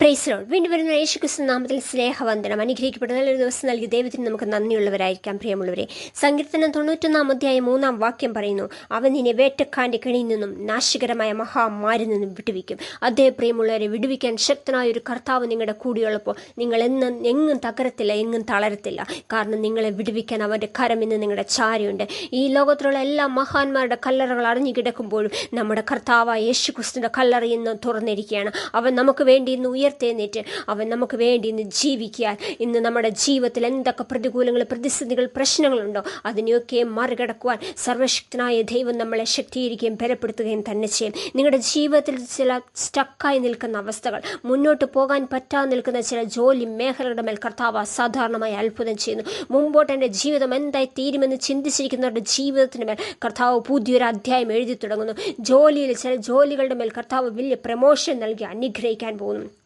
പ്രൈസ്ലോഡ് വീണ്ടും വരുന്ന യേശുക്രിസ്തു നാമത്തിൽ സ്നേഹവന്ദനം. അനുഗ്രഹിക്കപ്പെടുന്ന നല്ലൊരു ദിവസം നൽകി ദൈവത്തിന് നമുക്ക് നന്ദിയുള്ളവരായിരിക്കാം. പ്രിയമുള്ളവരെ സങ്കീർത്തനം തൊണ്ണൂറ്റൊന്നാം അധ്യായം മൂന്നാം വാക്യം പറയുന്നു അവൻ നിന്നെ വേട്ടക്കാന്റെ കെണിയിൽ നിന്നും നാശകരമായ മഹാമാരിൽ നിന്നും വിടുവിക്കും. അതേ പ്രിയമുള്ളവരെ വിടുവിക്കാൻ ശക്തനായ ഒരു കർത്താവ് നിങ്ങളുടെ കൂടിയുള്ളപ്പോൾ നിങ്ങൾ എന്നും എങ്ങും തകരത്തില്ല എങ്ങും തളരത്തില്ല. കാരണം നിങ്ങളെ വിടുവിക്കാൻ അവന്റെ കരം ഇന്ന് നിങ്ങളുടെ ചാരയുണ്ട്. ഈ ലോകത്തിലുള്ള എല്ലാ മഹാന്മാരുടെ കല്ലറകൾ അടഞ്ഞു കിടക്കുമ്പോഴും നമ്മുടെ കർത്താവായ യേശു ക്രിസ്തുവിന്റെ കല്ലറ ഇന്ന് തുറന്നിരിക്കുകയാണ്. അവൻ നമുക്ക് വേണ്ടി ഇന്ന് ഉയർത്തെഴുന്നേറ്റ് അവൻ നമുക്ക് വേണ്ടി ഇന്ന് ജീവിക്കാൻ. ഇന്ന് നമ്മുടെ ജീവിതത്തിൽ എന്തൊക്കെ പ്രതികൂലങ്ങൾ പ്രതിസന്ധികൾ പ്രശ്നങ്ങളുണ്ടോ അതിനെയൊക്കെ മറികടക്കുവാൻ സർവശക്തനായ ദൈവം നമ്മളെ ശക്തീകരിക്കുകയും ബലപ്പെടുത്തുകയും തന്നെ ചെയ്യും. നിങ്ങളുടെ ജീവിതത്തിൽ ചില സ്റ്റക്കായി നിൽക്കുന്ന അവസ്ഥകൾ മുന്നോട്ട് പോകാൻ പറ്റാതെ നിൽക്കുന്ന ചില ജോലി മേഖലകളുടെ മേൽ കർത്താവ് അസാധാരണമായി അത്ഭുതം ചെയ്യുന്നു. മുമ്പോട്ട് എന്റെ ജീവിതം എന്തായി തീരുമെന്ന് ചിന്തിച്ചിരിക്കുന്നവരുടെ ജീവിതത്തിന് മേൽ കർത്താവ് പുതിയൊരു അധ്യായം എഴുതി തുടങ്ങുന്നു. ജോലിയിൽ ചില ജോലികളുടെ മേൽ കർത്താവ് വലിയ പ്രമോഷൻ നൽകി അനുഗ്രഹിക്കാൻ പോകുന്നു.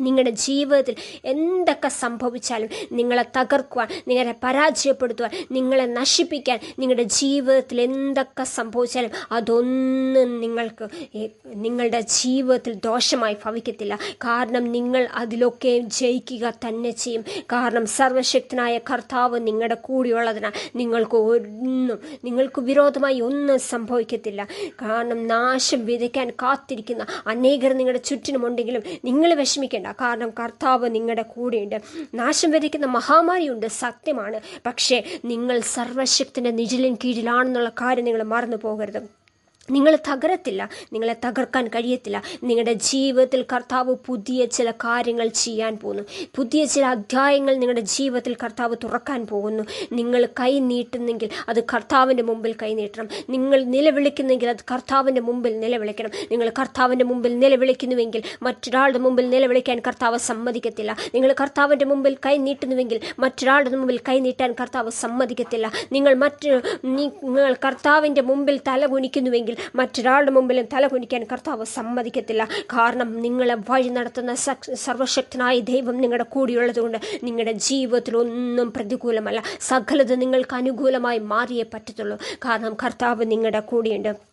നിങ്ങളുടെ ജീവിതത്തിൽ എന്തൊക്കെ സംഭവിച്ചാലും നിങ്ങളെ തകർക്കുവാൻ നിങ്ങളെ പരാജയപ്പെടുത്തുവാൻ നിങ്ങളെ നശിപ്പിക്കാൻ നിങ്ങളുടെ ജീവിതത്തിൽ എന്തൊക്കെ സംഭവിച്ചാലും അതൊന്നും നിങ്ങൾക്ക് നിങ്ങളുടെ ജീവിതത്തിൽ ദോഷമായി ഭവിക്കത്തില്ല. കാരണം നിങ്ങൾ അതിലൊക്കെ ജയിക്കുക തന്നെ ചെയ്യും. കാരണം സർവശക്തനായ കർത്താവ് നിങ്ങളുടെ കൂടെയുള്ളതിനാൽ നിങ്ങൾക്ക് ഒന്നും നിങ്ങൾക്ക് വിരോധമായി ഒന്നും സംഭവിക്കത്തില്ല. കാരണം നാശം വിതയ്ക്കാൻ കാത്തിരിക്കുന്ന അനേകർ നിങ്ങളുടെ ചുറ്റിനുമുണ്ടെങ്കിലും നിങ്ങൾ വിഷമിക്കേണ്ട. കാരണം കർത്താവ് നിങ്ങളുടെ കൂടെയുണ്ട്. നാശം വരിക്കുന്ന മഹാമാരിയുണ്ട് സത്യമാണ്. പക്ഷേ നിങ്ങൾ സർവശക്തിന്റെ നിഴലിൻ കീഴിലാണെന്നുള്ള കാര്യം നിങ്ങൾ മറന്നു പോകരുത് നിങ്ങൾ തകരത്തില്ല നിങ്ങളെ തകർക്കാൻ കഴിയത്തില്ല. നിങ്ങളുടെ ജീവിതത്തിൽ കർത്താവ് പുതിയ ചില കാര്യങ്ങൾ ചെയ്യാൻ പോകുന്നു. പുതിയ ചില അധ്യായങ്ങൾ നിങ്ങളുടെ ജീവിതത്തിൽ കർത്താവ് തുറക്കാൻ പോകുന്നു. നിങ്ങൾ കൈ നീട്ടുന്നെങ്കിൽ അത് കർത്താവിന്റെ മുമ്പിൽ കൈ നീട്ടണം. നിങ്ങൾ നിലവിളിക്കുന്നെങ്കിൽ അത് കർത്താവിന്റെ മുമ്പിൽ നിലവിളിക്കണം. നിങ്ങൾ കർത്താവിന്റെ മുമ്പിൽ നിലവിളിക്കുന്നുവെങ്കിൽ മറ്റൊരാളുടെ മുമ്പിൽ നിലവിളിക്കാൻ കർത്താവ് സമ്മതിക്കത്തില്ല. നിങ്ങൾ കർത്താവിന്റെ മുമ്പിൽ കൈ നീട്ടുന്നുവെങ്കിൽ മറ്റൊരാളുടെ മുമ്പിൽ കൈ നീട്ടാൻ കർത്താവ് സമ്മതിക്കത്തില്ല. നിങ്ങൾ മറ്റ് നിങ്ങൾ കർത്താവിന്റെ മുമ്പിൽ തല കുനിക്കുന്നുവെങ്കിൽ മറ്റൊരാളുടെ മുമ്പിലും തലകുനിക്കാൻ കർത്താവ് സമ്മതിക്കത്തില്ല. കാരണം നിങ്ങളെ വഴി നടത്തുന്ന സർവശക്തനായ ദൈവം നിങ്ങളുടെ കൂടിയുള്ളത് കൊണ്ട് നിങ്ങളുടെ ജീവിതത്തിൽ ഒന്നും പ്രതികൂലമല്ല. സകലത് നിങ്ങൾക്ക് അനുകൂലമായി മാറിയേ പറ്റത്തുള്ളൂ. കാരണം കർത്താവ് നിങ്ങളുടെ കൂടെയുണ്ട്.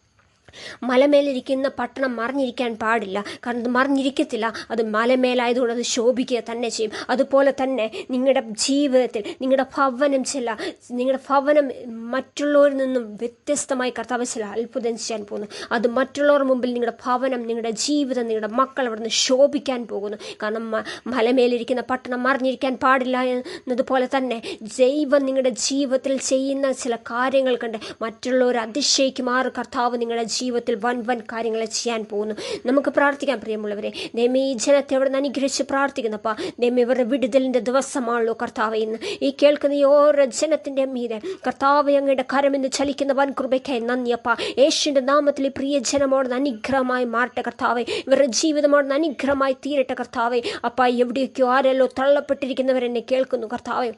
മലമേലിരിക്കുന്ന പട്ടണം മറിഞ്ഞിരിക്കാൻ പാടില്ല. കാരണം അത് മറിഞ്ഞിരിക്കത്തില്ല. അത് മലമേലായതുകൊണ്ട് അത് ശോഭിക്കുക തന്നെ ചെയ്യും. അതുപോലെ തന്നെ നിങ്ങളുടെ ജീവിതത്തിൽ നിങ്ങളുടെ ഭവനം ചില നിങ്ങളുടെ ഭവനം മറ്റുള്ളവരിൽ നിന്നും വ്യത്യസ്തമായി കർത്താവ് ചില അത്ഭുതം ചെയ്യാൻ പോകുന്നു. അത് മറ്റുള്ളവർ മുമ്പിൽ നിങ്ങളുടെ ഭവനം നിങ്ങളുടെ ജീവിതം നിങ്ങളുടെ മക്കൾ അവിടെ നിന്ന് ശോഭിക്കാൻ പോകുന്നു. കാരണം മലമേലിരിക്കുന്ന പട്ടണം മറിഞ്ഞിരിക്കാൻ പാടില്ല എന്നതുപോലെ തന്നെ ദൈവം നിങ്ങളുടെ ജീവിതത്തിൽ ചെയ്യുന്ന ചില കാര്യങ്ങൾ കണ്ട് മറ്റുള്ളവർ അതിശയിക്കുമാറ് കർത്താവ് നിങ്ങളുടെ ജീവിതത്തിൽ വൻ വൻ കാര്യങ്ങൾ ചെയ്യാൻ പോകുന്നു. നമുക്ക് പ്രാർത്ഥിക്കാം പ്രിയമുള്ളവരെ. ദൈവം ഈ ജനത്തെ അവിടെ നിന്ന് അനുഗ്രഹിച്ച് പ്രാർത്ഥിക്കുന്നപ്പാ. ദൈവം ഇവരുടെ വിടുതലിന്റെ ദിവസമാണല്ലോ കർത്താവ് ഇന്ന്. ഈ കേൾക്കുന്ന ഈ ഓരോ ജനത്തിന്റെ മീതെ കർത്താവ് അങ്ങയുടെ കരമെന്ന് ചലിക്കുന്ന വൻ കൃപയ്ക്കായി നന്ദിയപ്പ. യേശുവിന്റെ നാമത്തിൽ ഈ പ്രിയ ജനമോട് അനുഗ്രഹമായി മാറട്ടെ കർത്താവെ. ഇവരുടെ ജീവിതമോട് അനുഗ്രഹമായി തീരട്ടെ കർത്താവെ. അപ്പ എവിടെയൊക്കെയോ ആരെല്ലോ തള്ളപ്പെട്ടിരിക്കുന്നവരെന്നെ കേൾക്കുന്നു കർത്താവെ.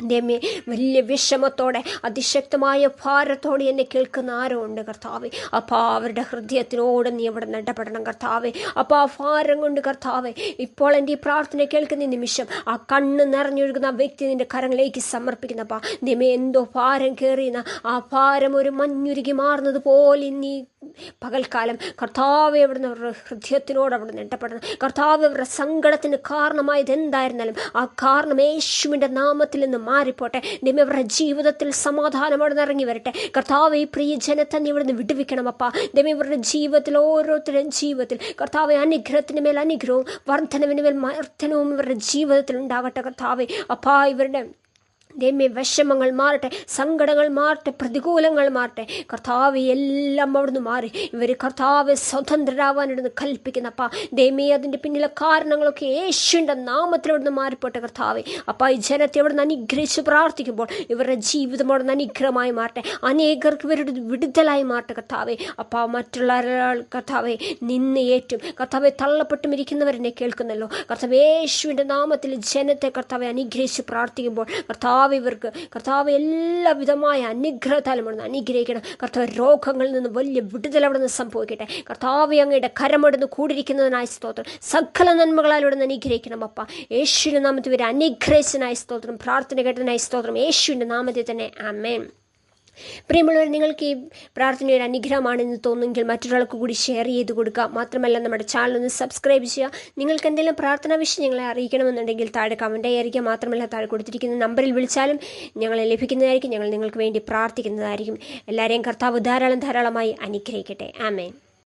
ദൈവമേ വലിയ വിഷമത്തോടെ അതിശക്തമായ ഭാരത്തോടെ എന്നെ കേൾക്കുന്ന ആരോ ഉണ്ട് കർത്താവെ? അപ്പോൾ അവരുടെ ഹൃദയത്തിനോട് നീ അവിടെ നടപെടണം കർത്താവെ. അപ്പോൾ ആ ഭാരം കൊണ്ട് കർത്താവെ ഇപ്പോൾ എന്റെ ഈ പ്രാർത്ഥന കേൾക്കുന്ന നിമിഷം ആ കണ്ണ് നിറഞ്ഞൊഴുകുന്ന ആ വ്യക്തി നിന്റെ കരങ്ങളിലേക്ക് സമർപ്പിക്കുന്നപ്പാ ദൈവമേ എന്തോ ഭാരം കയറിയുന്ന ആ ഭാരം ഒരു മഞ്ഞുരുകി മാറുന്നത് പോലെ നീ പകൽക്കാലം കർത്താവ് അവിടുന്ന് അവരുടെ ഹൃദയത്തിനോട് അവിടെ ഇടപെടണം കർത്താവ് അവരുടെ സങ്കടത്തിന് കാരണമായത് എന്തായിരുന്നാലും ആ കാരണം യേശുവിന്റെ നാമത്തിൽ നിന്ന് മാറിപ്പോട്ടെ. ദൈവം അവരുടെ ജീവിതത്തിൽ സമാധാനം അവിടെ നിന്ന് ഇറങ്ങി വരട്ടെ. കർത്താവ് ഈ പ്രിയ ജനത്തെ നീ ഇവിടുന്ന് വിടുവിക്കണം അപ്പ. ദൈവം ഇവരുടെ ജീവിതത്തിൽ ഓരോരുത്തരും ജീവിതത്തിൽ കർത്താവ് അനുഗ്രഹത്തിന് മേൽ അനുഗ്രഹവും വർധനവിന് മേൽ വർധനവും ഇവരുടെ ജീവിതത്തിൽ ഉണ്ടാകട്ടെ കർത്താവ്. അപ്പാ ഇവരുടെ ദൈവമേ വിഷമങ്ങൾ മാറട്ടെ സങ്കടങ്ങൾ മാറട്ടെ പ്രതികൂലങ്ങൾ മാറട്ടെ. കർത്താവ് എല്ലാം അവിടുന്ന് മാറി. ഇവർ കർത്താവ് സ്വതന്ത്രരാവാനിടുന്ന് കൽപ്പിക്കുന്നപ്പാ ദൈവമേ അതിന്റെ പിന്നിലെ കാരണങ്ങളൊക്കെ യേശുവിന്റെ നാമത്തിൽ അവിടുന്ന് മാറിപ്പോട്ടെ കർത്താവ്. അപ്പം ഈ ജനത്തെ അവിടുന്ന് അനുഗ്രഹിച്ച് പ്രാർത്ഥിക്കുമ്പോൾ ഇവരുടെ ജീവിതം അവിടുന്ന് അനുഗ്രഹമായി മാറട്ടെ. അനേകർക്ക് ഇവരുടെ വിടുതലായി മാറട്ടെ കർത്താവെ. അപ്പം മറ്റുള്ള കർത്താവെ നിന്ന് ഏറ്റും. കർത്താവെ തള്ളപ്പെട്ടും ഇരിക്കുന്നവരെന്നെ കേൾക്കുന്നല്ലോ. കർത്താവ് യേശുവിന്റെ നാമത്തിൽ ജനത്തെ കർത്താവെ അനുഗ്രഹിച്ച് പ്രാർത്ഥിക്കുമ്പോൾ കർത്താവ് ഇവർക്ക് കർത്താവ് എല്ലാവിധമായ അനുഗ്രഹത്താലും അവിടുന്ന് അനുഗ്രഹിക്കണം കർത്താവ് രോഗങ്ങളിൽ നിന്ന് വലിയ വിടുതൽ അവിടെ നിന്ന് സംഭവിക്കട്ടെ. കർത്താവ് അങ്ങയുടെ കരമടുന്ന് കൂടിയിരിക്കുന്നതിനായ സ്തോത്രം. സകല നന്മകളാൽ ഇവിടെ നിന്ന് അനുഗ്രഹിക്കണം അപ്പ. യേശുവിന്റെ നാമത്തിൽ ഇവരെ അനുഗ്രഹിച്ചതിനായ സ്തോത്രം. പ്രാർത്ഥന കേട്ടതിനായ സ്തോത്രം. യേശുവിന്റെ നാമത്തിൽ തന്നെ. അമേൻ പ്രിയമുള്ളവർ നിങ്ങൾക്ക് ഈ പ്രാർത്ഥനയുടെ അനുഗ്രഹമാണെന്ന് തോന്നുമെങ്കിൽ മറ്റൊരാൾക്ക് കൂടി ഷെയർ ചെയ്ത് കൊടുക്കുക മാത്രമല്ല നമ്മുടെ ചാനൽ ഒന്ന് സബ്സ്ക്രൈബ് ചെയ്യുക. നിങ്ങൾക്ക് എന്തെങ്കിലും പ്രാർത്ഥനാ വിഷയം ഞങ്ങളെ അറിയിക്കണമെന്നുണ്ടെങ്കിൽ താഴെ കമന്റ് അറിയിക്കുക മാത്രമല്ല താഴെ കൊടുത്തിരിക്കുന്ന നമ്പറിൽ വിളിച്ചാലും ഞങ്ങളെ ലഭിക്കുന്നതായിരിക്കും. ഞങ്ങൾ നിങ്ങൾക്ക് വേണ്ടി പ്രാർത്ഥിക്കുന്നതായിരിക്കും. എല്ലാവരെയും കർത്താവ് ധാരാളം ധാരാളമായി അനുഗ്രഹിക്കട്ടെ. ആമേൻ